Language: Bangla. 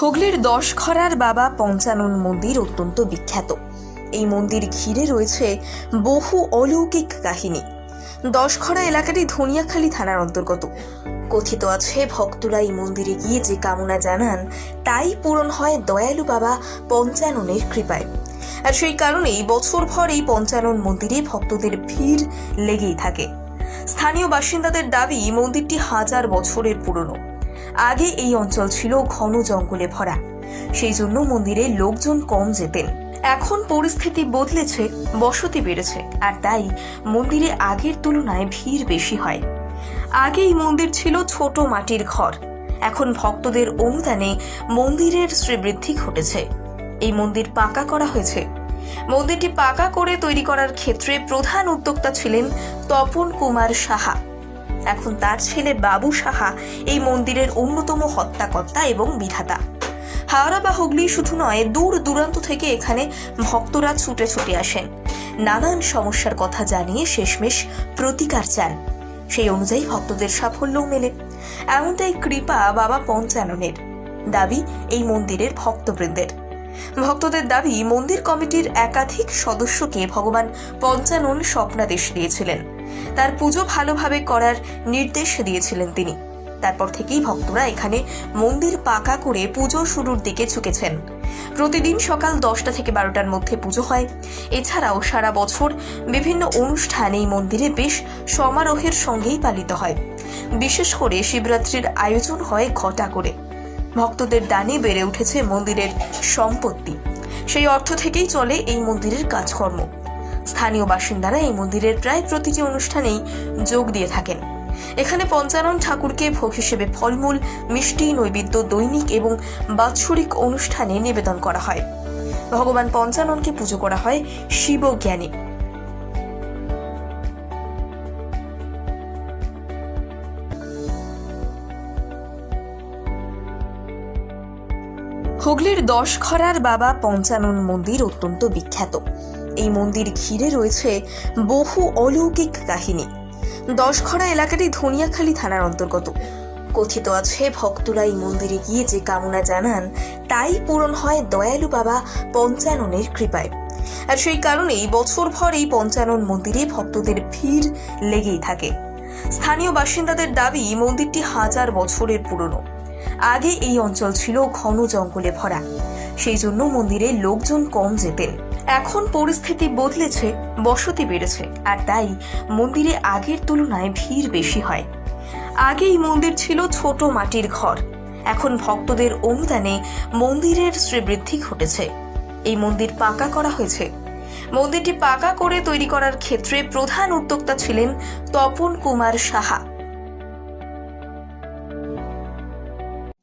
হুগলির দশখরার বাবা পঞ্চানন মন্দির অত্যন্ত বিখ্যাত। এই মন্দির ঘিরে রয়েছে বহু অলৌকিক কাহিনী। দশখরা এলাকাটি ধনিয়াখালী থানার অন্তর্গত। কথিত আছে, ভক্তরা এই মন্দিরে গিয়ে যে কামনা জানান, তাই পূরণ হয় দয়ালু বাবা পঞ্চাননের কৃপায়। আর সেই কারণেই বছরভর এই পঞ্চানন মন্দিরে ভক্তদের ভিড় লেগেই থাকে। স্থানীয় বাসিন্দাদের দাবি, মন্দিরটি হাজার বছরের পুরনো। আগে এই অঞ্চল ছিল ঘন জঙ্গলে ভরা। সেই জন্য মন্দিরে লোকজন কম যেতেন। এখন পরিস্থিতি বদলেছে, বসতি বেড়েছে, আর তাই মন্দিরে আগের তুলনায় ভিড় বেশি হয়। আগে এই মন্দির ছিল ছোট মাটির ঘর। এখন ভক্তদের অনুদানে মন্দিরের শ্রীবৃদ্ধি ঘটেছে। এই মন্দির পাকা করা হয়েছে। মন্দিরটি পাকা করে তৈরি করার ক্ষেত্রে প্রধান উদ্যোক্তা ছিলেন তপন কুমার সাহা। এখন তার ছেলে বাবু সাহা এই মন্দিরের অন্যতম হত্যাকর্তা এবং বিধাতা। হাওড়া বা হুগলি শুধু নয়, দূর দূরান্ত থেকে এখানে ভক্তরা ছুটে ছুটে আসেন। নানান সমস্যার কথা জানিয়ে শেষমেশ প্রতিকার চান। সেই অনুযায়ী ভক্তদের সাফল্যও মেলে। এমনটাই কৃপা বাবা পঞ্চাননের দাবি এই মন্দিরের ভক্তবৃন্দের। ভক্তদের দাবি, মন্দির কমিটির একাধিক সদস্যকে ভগবান পঞ্চানন স্বপ্নাদেশ দিয়েছিলেন। তার পুজো ভালোভাবে করার নির্দেশ দিয়েছিলেন তিনি। তারপর থেকেই ভক্তরা এখানে মন্দির পাকা করে পুজো শুরুর দিকে ঝুঁকেছেন। প্রতিদিন সকাল দশটা থেকে বারোটার মধ্যে পুজো হয়। এছাড়াও সারা বছর বিভিন্ন অনুষ্ঠান এই মন্দিরে বেশ সমারোহের সঙ্গেই পালিত হয়। বিশেষ করে শিবরাত্রির আয়োজন হয় ঘটা করে। ভক্তদের দানে বেড়ে উঠেছে মন্দিরের সম্পত্তি। সেই অর্থ থেকেই চলে এই মন্দিরের কাজকর্ম। স্থানীয় বাসিন্দারা এই মন্দিরের প্রায় প্রতিটি অনুষ্ঠানেই যোগ দিয়ে থাকেন। এখানে পঞ্চানন ঠাকুরকে ভোগ হিসেবে ফলমূল, মিষ্টি, নৈবেদ্য, দৈনিক এবং বাৎসরিক অনুষ্ঠানে নিবেদন করা হয়। ভগবান পঞ্চাননকে পুজো করা হয় শিব হুগলির দশখরার বাবা পঞ্চানন মন্দির অত্যন্ত বিখ্যাত। এই মন্দির ঘিরে রয়েছে বহু অলৌকিক কাহিনী। দশখরা এলাকাটি ধনিয়াখালী থানার অন্তর্গত। কথিত আছে, ভক্তরা এই মন্দিরে গিয়ে যে কামনা জানান, তাই পূরণ হয় দয়ালু বাবা পঞ্চাননের কৃপায়। আর সেই কারণেই বছরভর এই পঞ্চানন মন্দিরে ভক্তদের ভিড় লেগেই থাকে। স্থানীয় বাসিন্দাদের দাবি, মন্দিরটি হাজার বছরের পুরনো। আগে এই অঞ্চল ছিল ঘন জঙ্গলে ভরা। সেই জন্য মন্দিরে লোকজন কম যেতেন। এখন পরিস্থিতি বদলেছে, বসতি বেড়েছে, আর তাই মন্দিরে আগের তুলনায় ভিড় বেশি হয়। আগে এই মন্দির ছিল ছোট মাটির ঘর। এখন ভক্তদের অনুদানে মন্দিরের শ্রীবৃদ্ধি ঘটেছে। এই মন্দির পাকা করা হয়েছে। মন্দিরটি পাকা করে তৈরি করার ক্ষেত্রে প্রধান উদ্যোক্তা ছিলেন তপন কুমার সাহা।